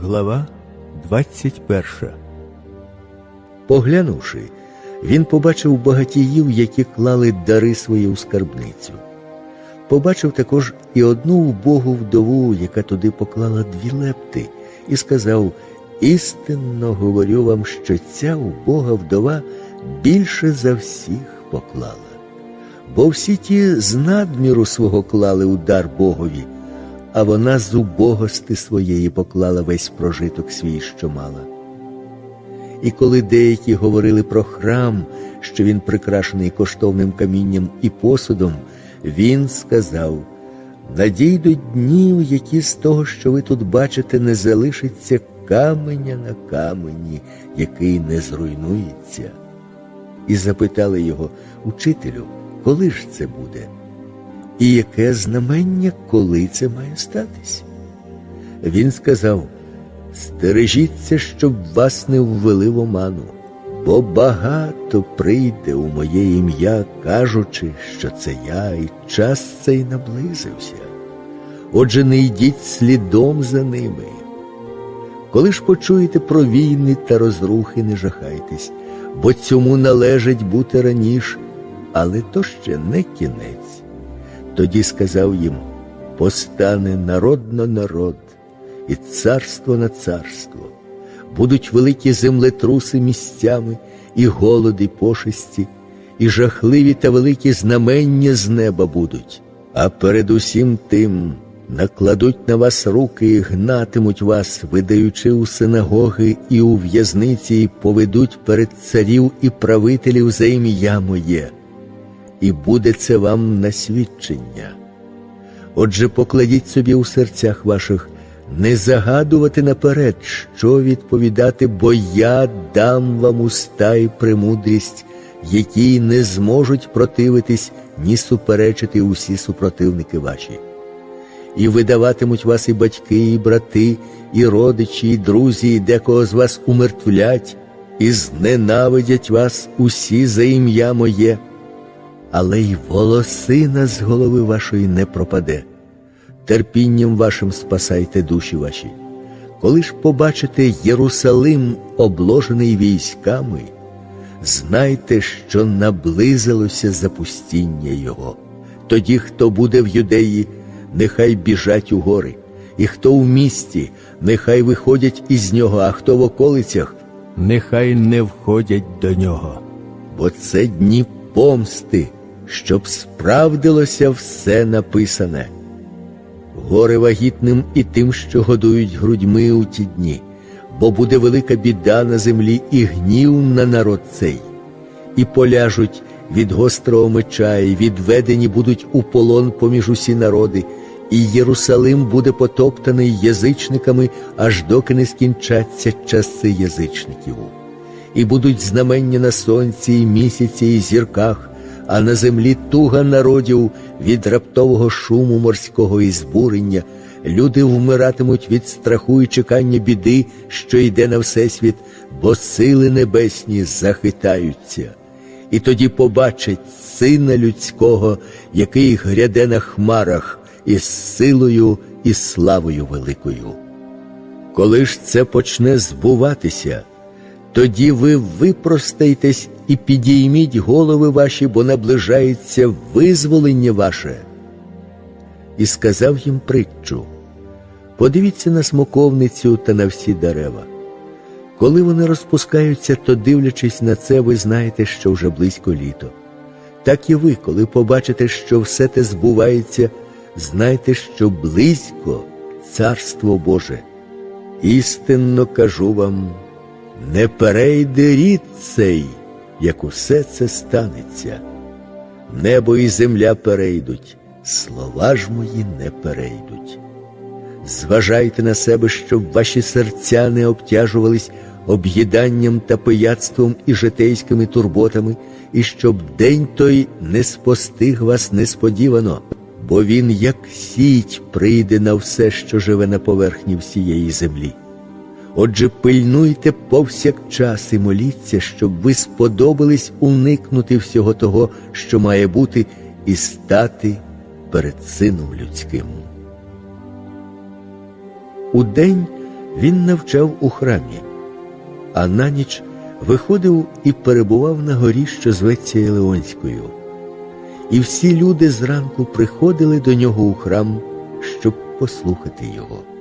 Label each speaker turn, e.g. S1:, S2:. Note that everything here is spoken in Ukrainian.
S1: Глава 21
S2: Поглянувши, він побачив багатіїв, які клали дари свої у скарбницю. Побачив також і одну убогу вдову, яка туди поклала дві лепти, і сказав: Істинно говорю вам, що ця убога вдова більше за всіх поклала. Бо всі ті з надміру свого клали у дар Богові, а вона з убогости своєї поклала весь прожиток свій, що мала. І коли деякі говорили про храм, що він прикрашений коштовним камінням і посудом, він сказав: надійдуть дні, у які з того, що ви тут бачите, не залишиться каменя на камені, який не зруйнується. І запитали його, учителю, коли ж це буде? І яке знамення, коли це має статись? Він сказав: Стережіться, щоб вас не ввели в оману, бо багато прийде у моє ім'я, кажучи, що це я, і час цей наблизився. Отже, не йдіть слідом за ними. Коли ж почуєте про війни та розрухи, не жахайтесь, бо цьому належить бути раніше, але то ще не кінець. Тоді сказав їм: постане народ на народ, і царство на царство, будуть великі землетруси місцями, і голоди, і пошесті, і жахливі та великі знамення з неба будуть. А перед усім тим накладуть на вас руки і гнатимуть вас, видаючи у синагоги і у в'язниці, і поведуть перед царів і правителів за ім'я моє, і буде це вам на свідчення. Отже, покладіть собі у серцях ваших не загадувати наперед, що відповідати, бо я дам вам уста і премудрість, якій не зможуть противитись ні суперечити усі супротивники ваші. І видаватимуть вас і батьки, і брати, і родичі, і друзі, і декого з вас умертвлять, і зненавидять вас усі за ім'я моє, але й волосина з голови вашої не пропаде терпінням вашим спасайте душі ваші. Коли ж побачите Єрусалим, обложений військами, знайте, що наблизилося запустіння його. Тоді, хто буде в юдеї, нехай біжать у гори, і хто в місті, нехай виходять із нього, а хто в околицях,
S1: Нехай не входять до нього.
S2: бо це дні помсти, щоб справдилося все написане. Горе вагітним і тим, що годують грудьми у ті дні, бо буде велика біда на землі і гнів на народ цей, і поляжуть від гострого меча, і відведені будуть у полон поміж усі народи, і Єрусалим буде потоптаний язичниками, аж доки не скінчаться часи язичників. І будуть знамення на сонці, і місяці, і зірках, а на землі туга народів від раптового шуму морського і збурення. Люди вмиратимуть від страху і чекання біди, що йде на всесвіт, бо сили небесні захитаються. І тоді побачать сина людського, який гряде на хмарах із силою і славою великою. Коли ж це почне збуватися, тоді ви випростайтесь і підійміть голови ваші, бо наближається визволення ваше. І сказав їм притчу: подивіться на смоковницю та на всі дерева. Коли вони розпускаються, то дивлячись на це, ви знаєте, що вже близько літо. Так і ви, коли побачите, що все те збувається, знайте, що близько Царство Боже. Істинно кажу вам, не перейде рід цей, як усе це станеться. Небо і земля перейдуть, слова ж мої не перейдуть. Зважайте на себе, щоб ваші серця не обтяжувались об'їданням та пияцтвом і житейськими турботами, і щоб день той не спостиг вас несподівано, бо він, як сіть, прийде на все, що живе на поверхні всієї землі. Отже, пильнуйте повсякчас і моліться, щоб ви сподобались уникнути всього того, що має бути, і стати перед Сином людським. У день він навчав у храмі, а на ніч виходив і перебував на горі, що зветься Єлеонською. І всі люди зранку приходили до нього у храм, щоб послухати його.